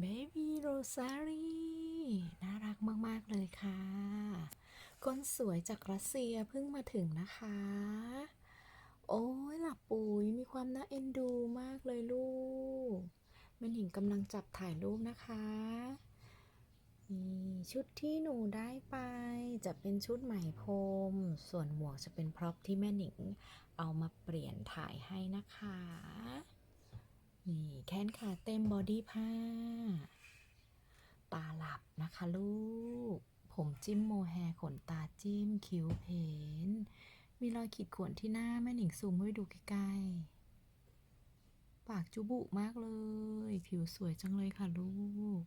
เบบี้โรซารีน่ารักมาก ๆ เลยค่ะคนสวยจากรัสเซียเพิ่งมาถึงนะคะ โอ้ยหลับปุ๋ยมีความน่าเอ็นดูมากเลยลูกแม่หนิงกำลังจับถ่ายรูปนะคะนี่ชุดที่หนูได้ไปจะเป็นชุดไหม่พรม ส่วนหมวกจะเป็นพร็อพที่แม่หนิงเอามาเปลี่ยนถ่ายให้นะคะ นี่แขนขาเต็มบอดี้ผ้า ตาหลับนะคะลูก ผมจิ้มโมแฮขนตาจิ้มคิ้วเพน มีรอยขีดข่วนที่หน้าแม่หนิงซูมให้ดูใกล้ๆ ปากจุบุมากเลย ผิวสวยจังเลยค่ะลูก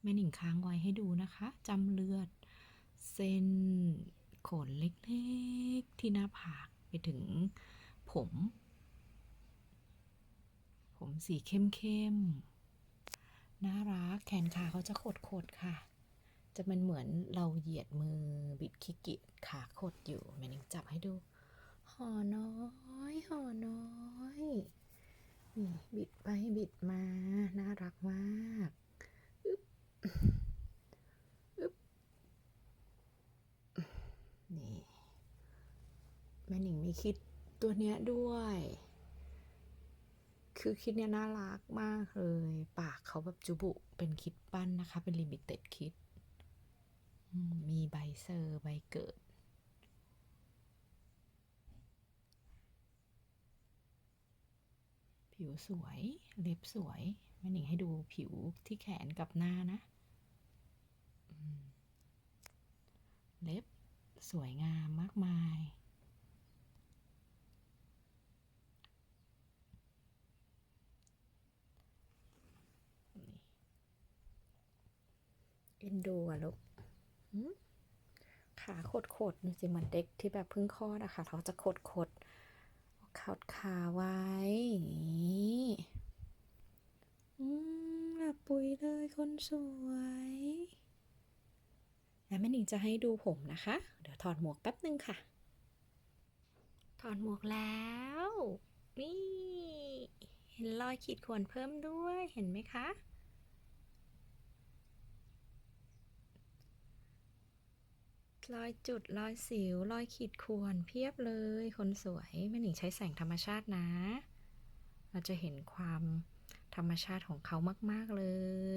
แม่หนิงค้างไว้ให้ดูนะคะจำเลือด เส้นขนเล็กๆ ที่หน้าผากไปถึงผม ผมสีเข้มๆน่ารักแขนขาเขาจะขดๆค่ะ จะเป็นเหมือนเราเหยียดมือบิดขี้เกียจขาขดอยู่แม่นิงจับให้ดูห่อน้อยห่อน้อยนี่บิดไปบิดมา น่ารักมากอึ๊บอึ๊บนี่แม่หนิงมีคิดตัวเนี้ยด้วย คือคิดเนี่ยน่ารักมากเลย ปากเขาแบบจุบุเป็นคิดปั้นนะคะ เป็นลิมิเต็ดคิด มีใบเซอร์ใบเกิด ผิวสวย เล็บสวยแม่หนิงให้ดูผิวที่แขนกับหน้านะ เล็บสวยงามมากมาย เอ็นดูอะลูกขาขดขดๆนี่สิเหมือนเด็กที่แบบเพิ่งคลอดอะค่ะเขาจะขดขดๆขดขาไว้อย่างนี้หลับปุ๋ยเลยคนสวยแล้วแม่หนิงจะให้ดูผมนะคะ เดี๋ยวถอดหมวกแป๊บนึงค่ะ ถอดหมวกแล้ว นี่ เห็นรอยขีดข่วนเพิ่มด้วยเห็นไหมคะ รอยจุดรอยสิวรอยขีดข่วนเพียบเลยคนสวยแม่หนิงใช้แสงธรรมชาตินะ เราจะเห็นความธรรมชาติของเขามาก ๆ เล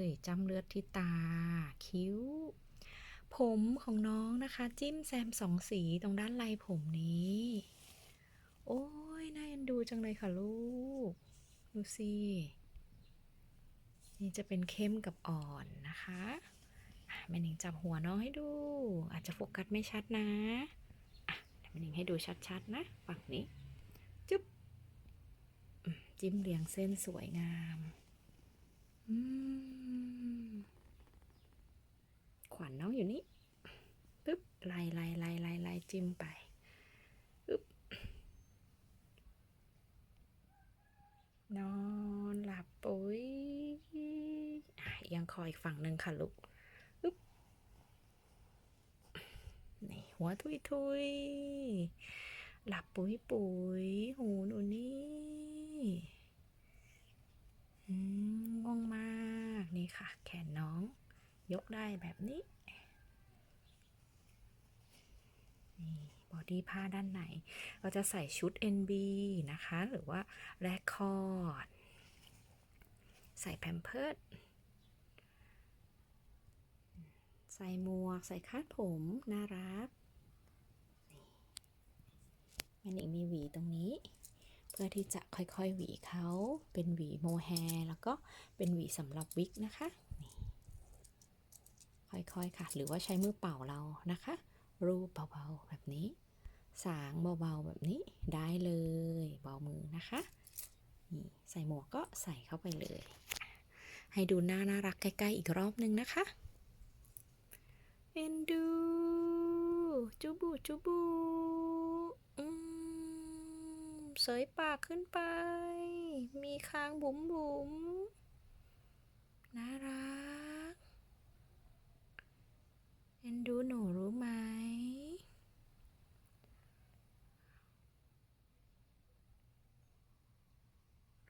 ยจำเลือดที่ตา คิ้ว ผมของน้องนะคะ จิ้มแซมสองสีตรงด้านไหล่ผมนี้ โอ้ยน่าเอ็นดูจังเลยค่ะลูก ดูสิ นี่จะเป็นเข้มกับอ่อนนะคะอะ แม่หนิงจับหัวน้องให้ดู อาจจะโฟกัสไม่ชัดนะอะแม่หนิงให้ดูชัดๆนะฝั่งนี้ จุ๊บจิ้มเรียงเส้นสวยงามขวัญน้องอยู่นี่ปึ๊บไล่ไล่ไล่ไล่ไล่จิ้มไปปึ๊บนอนหลับปุ๋ยอะยังคออีกฝั่งหนึ่งค่ะลูกอึ๊บนี่ หัวทุยทุยหลับปุ๋ยปุ๋ยหูหนูนี่อืมง่วงมากนี่ค่ะ แขนน้อง ยกได้แบบนี้นี่บอดี้ผ้าด้านในเราจะใส่ชุด NB นะคะ หรือว่าแรคคอร์ดใส่แพมเพิร์ดใส่หมวก ใส่คาดผม น่ารัก นี่แม่หนิงมีหวีตรงนี้ เพื่อที่จะค่อยๆหวีเขาเป็นหวีโมแฮแล้วก็เป็นหวีสำหรับวิกนะคะค่อยๆค่ะ หรือว่าใช้มือเป่าเรานะคะ รูปเบาๆแบบนี้ สางเบาๆแบบนี้ได้เลยเบามือนะคะนี่ใส่หมวกก็ใส่เข้าไปเลย ให้ดูหน้าน่ารักใกล้ๆอีกรอบนึงนะคะเอ็นดูจูบูจูบูอืมเส ยปากขึ้นไป มีคางบุ๋มบุ๋มน่ารักเอ็นดูหนูรู้ไหม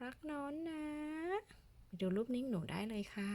รักน้อนนะดูรูปนิ่งหนูได้เลยค่ะ